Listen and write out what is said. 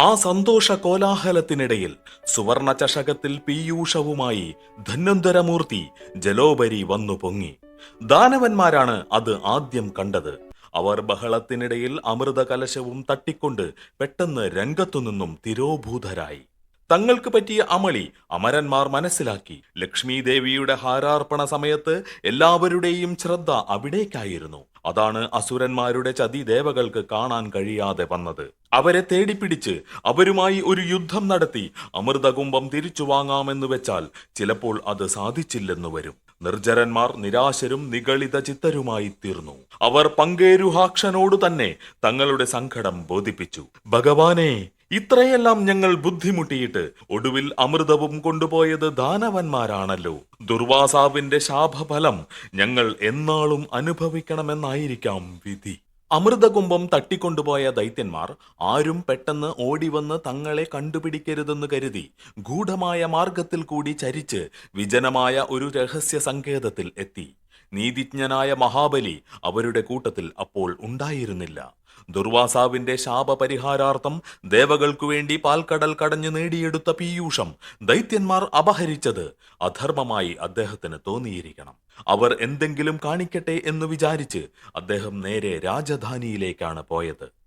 ആ സന്തോഷ കോലാഹലത്തിനിടയിൽ സുവർണ ചഷകത്തിൽ പീയൂഷവുമായി ധന്വന്തരമൂർത്തി ജലോപരി വന്നു പൊങ്ങി. ദാനവന്മാരാണ് അത് ആദ്യം കണ്ടത്. അവർ ബഹളത്തിനിടയിൽ അമൃത കലശവും തട്ടിക്കൊണ്ട് പെട്ടെന്ന് രംഗത്തുനിന്നും തിരോഭൂതരായി. തങ്ങൾക്ക് പറ്റിയ അമളി അമരന്മാർ മനസ്സിലാക്കി. ലക്ഷ്മി ദേവിയുടെ ഹാരാർപ്പണ സമയത്ത് എല്ലാവരുടെയും ശ്രദ്ധ അവിടേക്കായിരുന്നു. അതാണ് അസുരന്മാരുടെ ചതി ദേവകൾക്ക് കാണാൻ കഴിയാതെ വന്നത്. അവരെ തേടിപ്പിടിച്ച് അവരുമായി ഒരു യുദ്ധം നടത്തി അമൃതകുംഭം തിരിച്ചു വാങ്ങാമെന്ന് വെച്ചാൽ ചിലപ്പോൾ അത് സാധിച്ചില്ലെന്നു വരും. നിർജരന്മാർ നിരാശരും നിഗളിത ചിത്തരുമായി തീർന്നു. അവർ പങ്കേരുഹാക്ഷനോടു തന്നെ തങ്ങളുടെ സങ്കടം ബോധിപ്പിച്ചു. ഭഗവാനെ ഇത്രയെല്ലാം ഞങ്ങൾ ബുദ്ധിമുട്ടിയിട്ട് ഒടുവിൽ അമൃതവും കൊണ്ടുപോയത് ദാനവന്മാരാണല്ലോ. ദുർവാസാവിന്റെ ശാപഫലം ഞങ്ങൾ എന്നാളും അനുഭവിക്കണമെന്നായിരിക്കാം വിധി. അമൃതകുംഭം തട്ടിക്കൊണ്ടുപോയ ദൈത്യന്മാർ ആരും പെട്ടെന്ന് ഓടിവന്ന് തങ്ങളെ കണ്ടുപിടിക്കരുതെന്ന് കരുതി ഗൂഢമായ മാർഗത്തിൽ കൂടി ചരിച്ച് വിജനമായ ഒരു രഹസ്യ സങ്കേതത്തിൽ എത്തി. നീതിജ്ഞനായ മഹാബലി അവരുടെ കൂട്ടത്തിൽ അപ്പോൾ ഉണ്ടായിരുന്നില്ല. ദുർവാസാവിന്റെ ശാപപരിഹാരാർത്ഥം ദേവകൾക്കു വേണ്ടി പാൽക്കടൽ കടഞ്ഞു നേടിയെടുത്ത പീയൂഷം ദൈത്യന്മാർ അപഹരിച്ചത് അധർമ്മമായി അദ്ദേഹത്തിന് തോന്നിയിരിക്കണം. അവർ എന്തെങ്കിലും കാണിക്കട്ടെ എന്ന് വിചാരിച്ച് അദ്ദേഹം നേരെ രാജധാനിയിലേക്കാണ് പോയത്.